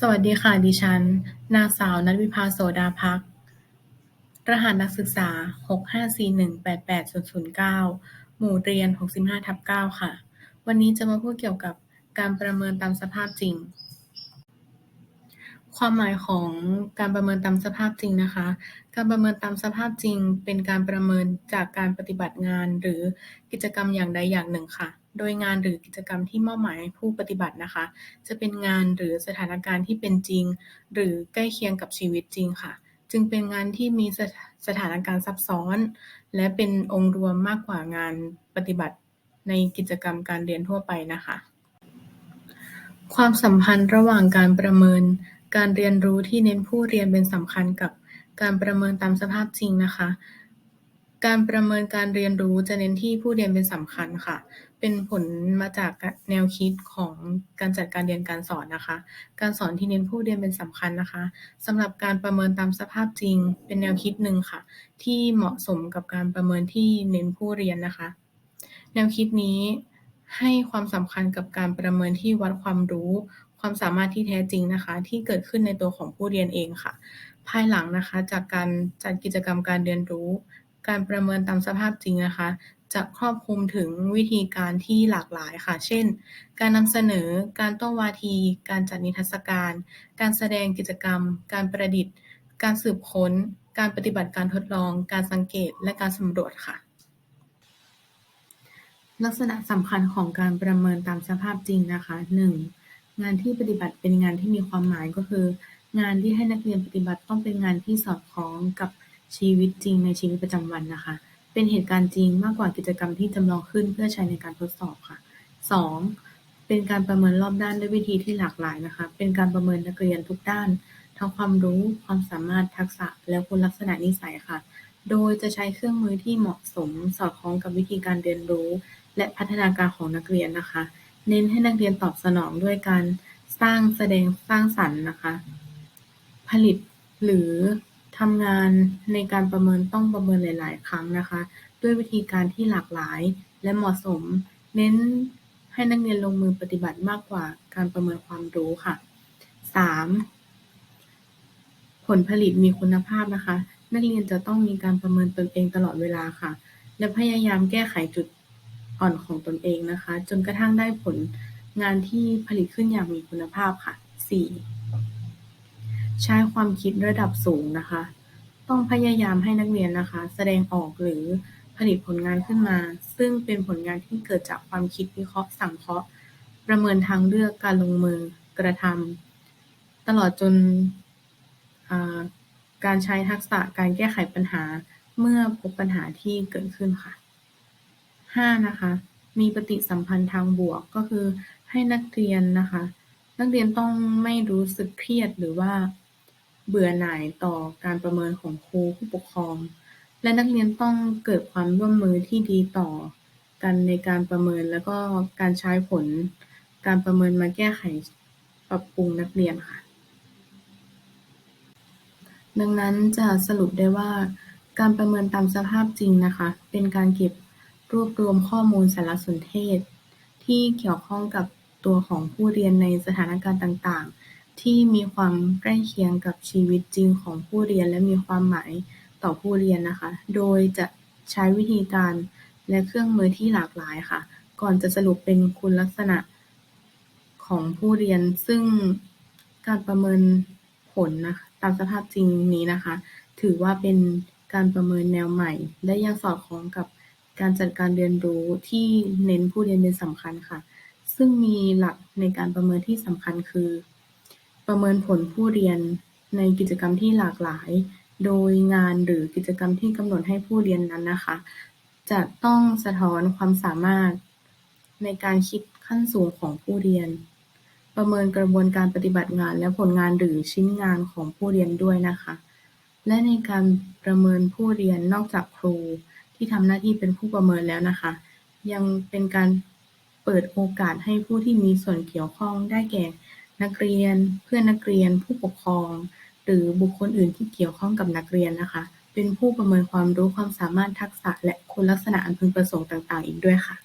สวัสดีค่ะ ดิฉัน นางสาว ณัฐวิภา โสดาภักรหัสนักศึกษา6541880009หมู่เรียน65/9ค่ะ วันนี้จะมาพูดเกี่ยวกับการประเมินตามสภาพจริง ความหมายของการประเมินตามสภาพจริงนะคะ การประเมินตามสภาพจริง เป็นการประเมินจากการปฏิบัติงานหรือกิจกรรมอย่างใดอย่างหนึ่งค่ะ โดยงานหรือกิจกรรมที่มอบหมายให้ผู้ปฏิบัตินะคะ จะเป็นงานหรือสถานการณ์ที่เป็นจริง หรือใกล้เคียงกับชีวิตจริงค่ะ จึงเป็นงานที่มีสถาสถานการณ์ซับซ้อน และเป็นองค์รวมมากกว่างานปฏิบัติในกิจกรรมการเรียนทั่วไปนะคะ ความสัมพันธ์ระหว่างการประเมิน การเรียนรู้ที่เน้นผู้เรียนเป็นสำคัญกับการประเมินตามสภาพจริงนะคะ การประเมินการเรียนรู้จะเน้นที่ผู้เรียนเป็นสำคัญค่ะ เป็นผลมาจากแนวคิดของการจัดการเรียนการสอนนะคะ การสอนที่เน้นผู้เรียนเป็นสำคัญนะคะสำหรับการประเมินตามสภาพจริง เป็นแนวคิดหนึ่งค่ะ ที่เหมาะสมกับการประเมินที่เน้นผู้เรียนนะคะ แนวคิดนี้ให้ความสำคัญกับการประเมินที่วัดความรู้ ความสามารถที่แท้จริงนะคะ ที่เกิดขึ้นในตัวของผู้เรียนเองค่ะ ภายหลังนะคะจากการจัดกิจกรรมการเรียนรู้ การประเมินตามสภาพจริงนะคะ จะครอบคลุมถึงวิธีการที่หลากหลายค่ะ เช่น การนำเสนอ การโต้วาที การจัดนิทรรศการ การแสดงกิจกรรม การประดิษฐ์ การสืบค้น การปฏิบัติการทดลอง การสังเกต และการสำรวจค่ะลักษณะสำคัญของการประเมินตามสภาพจริงนะคะหนึ่ งานที่ปฏิบัติเป็นงานที่มีความหมาย ก็คือ งานที่ให้นักเรียนปฏิบัติต้องเป็นงานที่สอดคล้องกับชีวิตจริงในชีวิตประจำวันนะคะ เป็นเหตุการณ์จริงมากกว่ากิจกรรมที่จำลองขึ้นเพื่อใช้ในการทดสอบค่ะสองเป็นการประเมินรอบด้านด้วยวิธีที่หลากหลายนะคะ เป็นการประเมินนักเรียนทุกด้าน ทั้งความรู้ ความสามารถ ทักษะ และคุณลักษณะนิสัยค่ะ โดยจะใช้เครื่องมือที่เหมาะสม สอดคล้องกับวิธีการเรียนรู้ และพัฒนาการของนักเรียนนะคะ เน้นให้นักเรียนตอบสนองด้วยการสร้างแสดงสร้างสรรค์นะคะ ผลิตหรือทำงานในการประเมินต้องประเมินหลาย ๆ ครั้งนะคะ ด้วยวิธีการที่หลากหลายและเหมาะสม เน้นให้นักเรียนลงมือปฏิบัติมากกว่าการประเมินความรู้ค่ะสามผลผลิตมีคุณภาพนะคะ นักเรียนจะต้องมีการประเมินตนเองตลอดเวลาค่ะ และพยายามแก้ไขจุด อ่อนของตนเองนะคะ จนกระทั่งได้ผลงานที่ผลิตขึ้นอย่างมีคุณภาพค่ะสี่ใช้ความคิดระดับสูงนะคะ ต้องพยายามให้นักเรียนนะคะ แสดงออกหรือผลิตผลงานขึ้นมา ซึ่งเป็นผลงานที่เกิดจากความคิดวิเคราะห์สังเคราะห์ ประเมินทางเลือกการลงมือกระทำตลอดจนการใช้ทักษะการแก้ไขปัญหาเมื่อพบปัญหาที่เกิดขึ้นค่ะ ห้านะคะ มีปฏิสัมพันธ์ทางบวกก็คือให้นักเรียนนะคะ นักเรียนต้องไม่รู้สึกเครียดหรือว่าเบื่อหน่ายต่อการประเมินของครูผู้ปกครอง และนักเรียนต้องเกิดความร่วมมือที่ดีต่อกันในการประเมินแล้วก็การใช้ผล การประเมินมาแก้ไขปรับปรุงนักเรียนค่ะ ดังนั้นจะสรุปได้ว่า การประเมินตามสภาพจริงนะคะ เป็นการเก็บ รวบรวมข้อมูลสารสนเทศที่เกี่ยวข้องกับตัวของผู้เรียนในสถานการณ์ต่างๆที่มีความใกล้เคียงกับชีวิตจริงของผู้เรียน และมีความหมายต่อผู้เรียนนะคะ โดยจะใช้วิธีการและเครื่องมือที่หลากหลายค่ะ ก่อนจะสรุปเป็นคุณลักษณะของผู้เรียน ซึ่งการประเมินผลนะคะตามสภาพจริงนี้นะคะ ถือว่าเป็นการประเมินแนวใหม่ และยังสอดคล้องกับ การจัดการเรียนรู้ที่เน้นผู้เรียนเป็นสำคัญค่ะ ซึ่งมีหลักในการประเมินที่สำคัญคือ ประเมินผลผู้เรียนในกิจกรรมที่หลากหลาย โดยงานหรือกิจกรรมที่กำหนดให้ผู้เรียนนั้นนะคะ จะต้องสะท้อนความสามารถในการคิดขั้นสูงของผู้เรียน ประเมินกระบวนการปฏิบัติงานและผลงานหรือชิ้นงานของผู้เรียนด้วยนะคะ และในการประเมินผู้เรียนนอกจากครู ที่ทำหน้าที่เป็นผู้ประเมินแล้วนะคะ ยังเป็นการเปิดโอกาสให้ผู้ที่มีส่วนเกี่ยวข้องได้แก่ นักเรียน เพื่อนนักเรียน ผู้ปกครอง หรือบุคคลอื่นที่เกี่ยวข้องกับนักเรียนนะคะ เป็นผู้ประเมินความรู้ความสามารถทักษะ และคุณลักษณะอันพึงประสงค์ต่าง ๆ อีกด้วยค่ะ